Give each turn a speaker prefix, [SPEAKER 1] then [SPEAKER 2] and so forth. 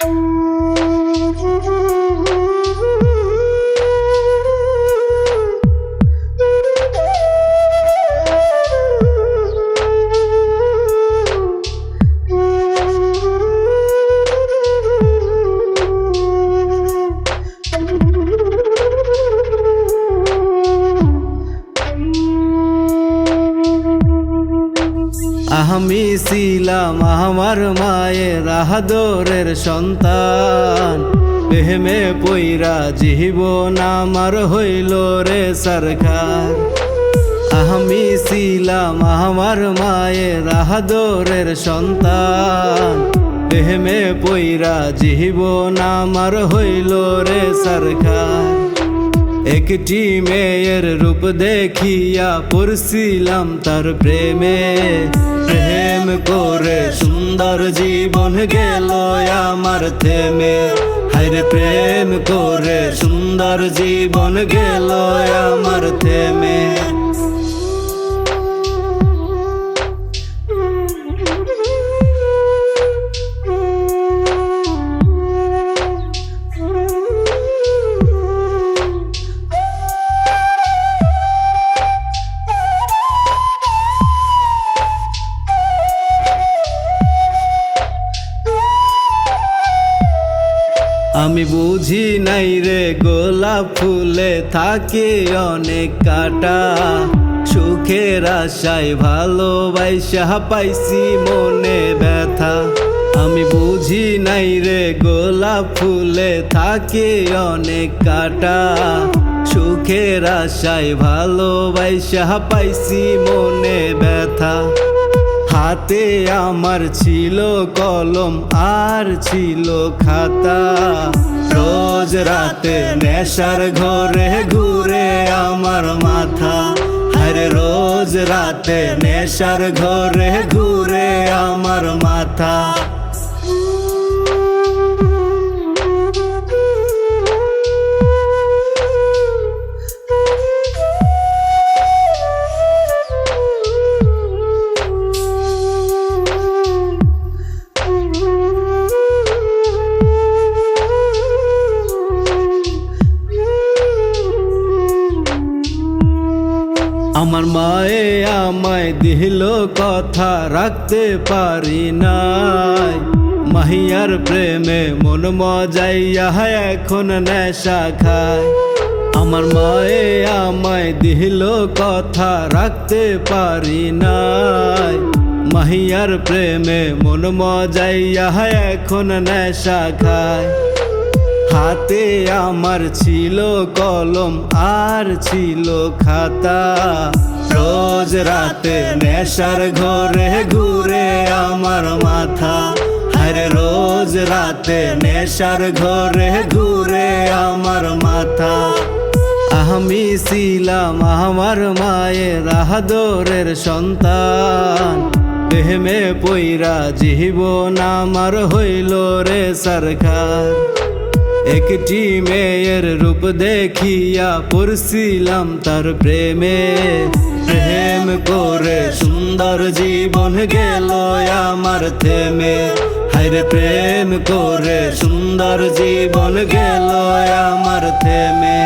[SPEAKER 1] thank you আমি ছিলাম আমার মায়ের আহাদরের সন্তান। প্রেমে পইরা জীবন আমার হইল রে সরকার। আমি ছিলাম আমার মায়ের আহাদরের সন্তান। প্রেমে পইরা জীবন আমার হইল রে সরকার। একটি মেয়ের রূপ দেখিয়া পড়ছিলাম তার প্রেমে। প্রেম করে সুন্দর জীবন গেল আমার থেমে। হাইরে প্রেম করে সুন্দর জীবন গেল আমার থেমে। আমি বুঝি নাই রে, গোলাপ ফুলে থাকে অনেক কাটা। সুখের আশায় ভালোবাসা পাইছি, মনে ব্যথা। আমি বুঝি নাই রে, গোলাপ ফুলে থাকে অনেক কাটা। সুখের আশায় ভালোবাসা পাইছি, মনে ব্যথা। হাতে আমার ছিল কলম, আর ছিল খাতা। রোজ রাতে নেশার ঘরে ঘুরে আমার মাথা। আর রোজ রাতে নেশার ঘরে ঘুরে আমার মাথা। আমার মায়ে আমায় দিল কথা রাখতে পারি নাই। মাহিয়ার প্রেমে মন মজাইয়া এখন নেশা খায়। আমার মায়ে আমায় দিল কথা রাখতে পারি নাই। মাহিয়ার প্রেমে মন মজাইয়া এখন নেশা খায়। হাতে আমার ছিল কলম, আর ছিল খাতা। রোজ রাতে নেশার ঘরে ঘুরে আমার মাথা। আরে রোজ রাতে নেশার ঘরে ঘুরে আমার মাথা। আমি ছিলাম আমার মায়ের আহাদরের সন্তান। প্রেমে পইরা জীবন আমার হইল রে সরকার। একটি মেয়ের রূপ দেখিয়া পড়ছিলাম তার প্রেমে প্রেম করে সুন্দর জীবন গেল আমার থেমে হায়রে প্রেম করে সুন্দর জীবন গেল আমার থেমে